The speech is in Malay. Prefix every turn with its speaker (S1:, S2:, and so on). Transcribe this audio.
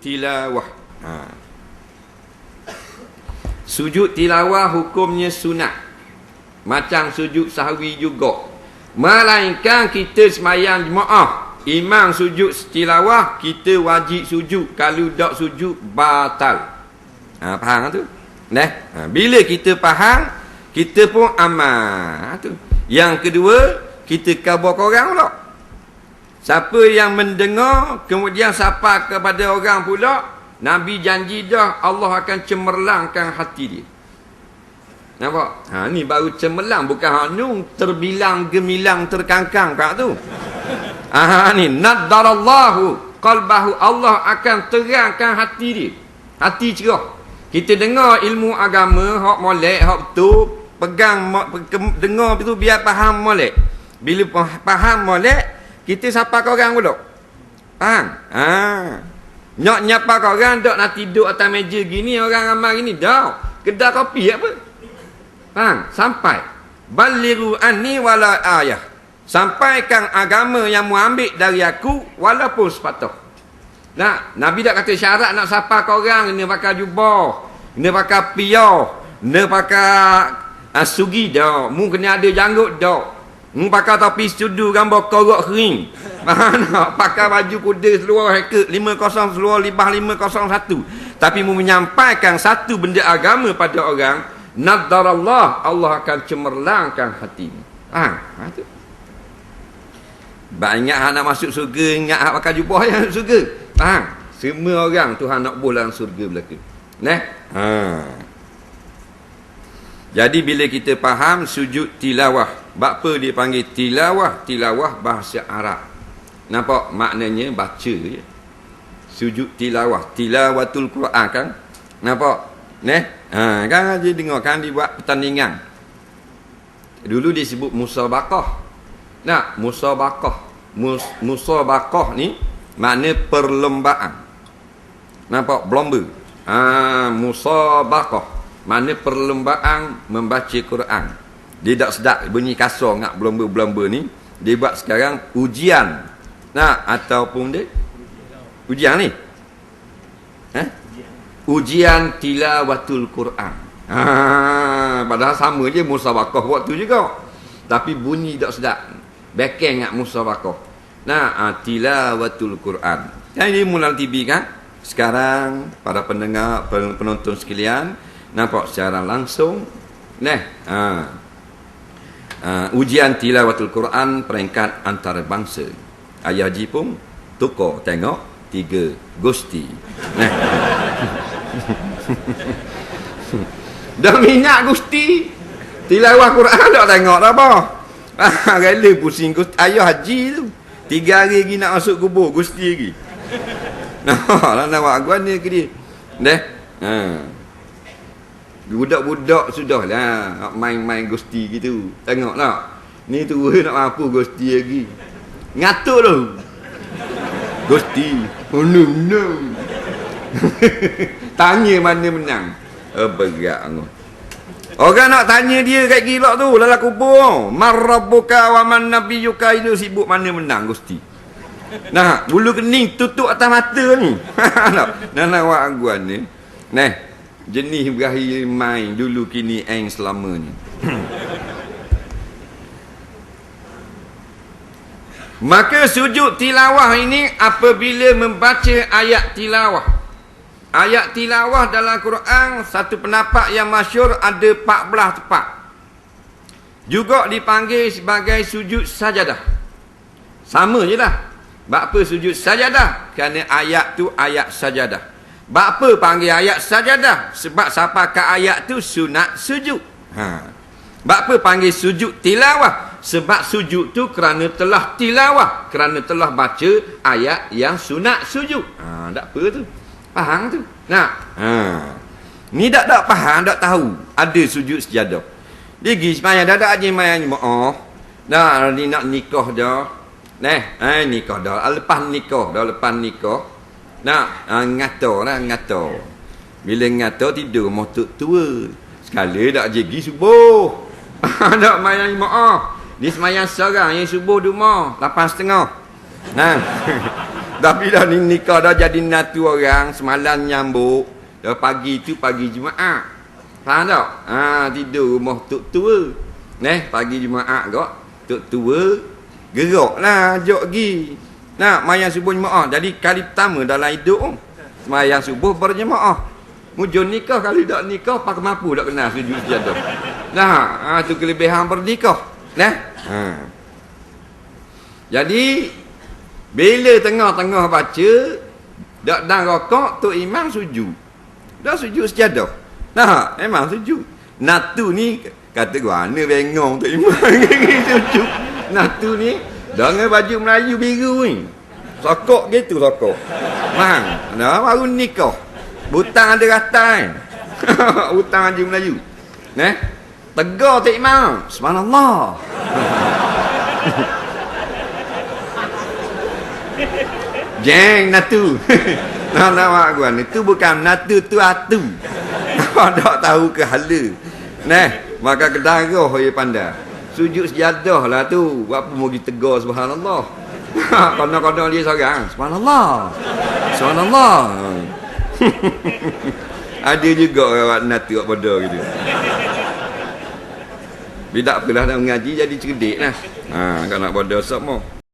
S1: tilawah. Ha. Sujud tilawah hukumnya sunat. Macam sujud sahwi juga. Melainkan kita semayang jemaah. Imam sujud tilawah, kita wajib sujud. Kalau tak sujud, batal. Ha, faham tu? Nah, ha, bila kita faham, kita pun aman. Ha, tu. Yang kedua, kita kabar korang pula. Siapa yang mendengar kemudian sapa kepada orang pula Nabi janji dah Allah akan cemerlangkan hati dia. Nampak? Ha ni baru cemerlang bukan hanu terbilang gemilang terkangkang kat tu. Ha ni nadarallahu qalbahu Allah akan terangkan hati dia. Hati cerah. Kita dengar ilmu agama hak molek hak betul pegang dengar itu biar faham molek. Bila faham molek kita sapa kau orang pula. Faham? Ha. Nyok nyapa kau orang dok nak tidur atas meja gini orang ramai gini. Dak. Kedai kopi apa? Faham? Sampai. Baliru anni wala ayah. Sampaikan agama yang mu ambil dari aku walaupun sepatah. Nah, Nabi dak kata syarat nak sapa kau orang kena pakai jubah, kena pakai piyah, kena pakai asugi dak. Mu kena ada janggut dak. Hmm, pakai topi studu gambar korok kering. Mana pakai baju kuda seluar heket 50 seluar libah 501. Tapi mu menyampaikan satu benda agama pada orang, nadarallah Allah akan cemerlangkan hati. Ha, ha tu. Ba ingat hak nak masuk surga, ingat hak pakai jubah yang surga. Ha, semua orang Tuhan nak bola surga belaka. Neh. Ha. Jadi bila kita faham sujud tilawah apa dia panggil tilawah? Tilawah bahasa Arab. Nampak maknanya baca je. Sujud tilawah. Tilawatul Quran kan? Nampak? Neh? Ha, kan aja dengar kan dibuat pertandingan. Dulu disebut musabaqah. Nah, musabaqah. Mus, musabaqah ni makna perlombaan. Nampak? Berlomba. Ha, musabaqah. Makna perlombaan membaca Quran. Dia tak sedap bunyi kasar ngak belamba-belamba ni. Dia buat sekarang ujian. Nah, ataupun dia ujian ni. Eh? Ujian tilawatul Quran. Ha, padahal sama je musabaqah waktu juga. Tapi bunyi tak sedap. Bekeng ngak musabaqah. Nah, ha, tilawatul Quran. Yang ini mulai TV kan? Sekarang para pendengar penonton sekalian nampak secara langsung. Nah, ha, uh, ujian tilawatul Quran peringkat antarabangsa. Ayah Haji pun tukar tengok tiga gusti. Nah. Dah minyak gusti. Tilawah Quran tak tengok dah apa. Ah, rela pusing gusti. Ayah Haji tu. Tiga hari lagi nak masuk kubur gusti lagi. Nah, lah nak buat aguan ni ke dia. Dah. Ha. Budak-budak sudah lah main-main gusti gitu. Tengoklah. Ni tu nak mampu gusti lagi. Ngatur tu. Gusti. Oh no no. tanya mana menang. Oh, berat. Orang nak tanya dia kat gila tu. Lala kubur. Marrabuka wa man nabiyuka itu sibuk mana menang gusti. Nah, bulu kening tutup atas mata ni. nak nak buat aguan ni. Nah, jenis berakhir main dulu kini eng selamanya. Maka sujud tilawah ini apabila membaca ayat tilawah. Ayat tilawah dalam Quran satu pendapat yang masyur ada 14 tempat. Juga dipanggil sebagai sujud sajadah. Sama je lah. Apa sujud sajadah? Kerana ayat tu ayat sajadah apa panggil ayat sajadah? Sebab siapa ke ayat tu sunat sujud. Ha. apa panggil sujud tilawah? Sebab sujud tu kerana telah tilawah. Kerana telah baca ayat yang sunat sujud. Ha, tak apa tu. Faham tu? Nah. Ha. Ni tak tak faham, tak tahu. Ada sujud sejadah. Dia pergi semayang, dah tak aja main Oh. Nah, ni nak nikah dah. Nah, eh, nikah dah. Lepas nikah dah, lepas nikah. Nak uh, ngato lah ngato. Bila ngato tidur motor tua. Sekali dak jegi subuh. dak main maaf. Dia semayang seorang yang subuh. Lapan setengah. Nah. Tapi dah ni nikah dah jadi natu orang semalam nyambuk. Dah pagi tu pagi Jumaat. Faham tak? Ha, tidur rumah tok tua. Neh, pagi Jumaat kok. Tok tua geraklah jok gi. Nak mayang subuh jemaah. Jadi kali pertama dalam hidup Semayang subuh berjemaah. Mujur nikah kali tak nikah pakai mampu tak kenal sujud sejadah. Nah, ha, tu kelebihan bernikah. Nah. Ha. Jadi bila tengah-tengah baca dak dan rokok tu imam sujud. Dah sujud sejadah. Nah, memang sujud. Natu ni kata gua mana bengong tu imam sujud. Natu ni dengan baju Melayu biru ni. Sokok gitu sokok. Mang, nah baru nikah. Butang ada rata kan. Butang baju Melayu. Neh. Tegar tak imam. Subhanallah. Jeng natu. Nah, nak mak gua Itu bukan natu tu atu. Kau tak tahu ke hala. Nah, maka kedarah ya pandai. Sujud sejadah lah tu. Apa mau kita tegar subhanallah. Kena-kena dia seorang. Subhanallah. Subhanallah. Ada juga orang natu kat bodoh gitu. Bila apalah nak mengaji jadi cerdik lah. Ha, kalau nak bodoh mau.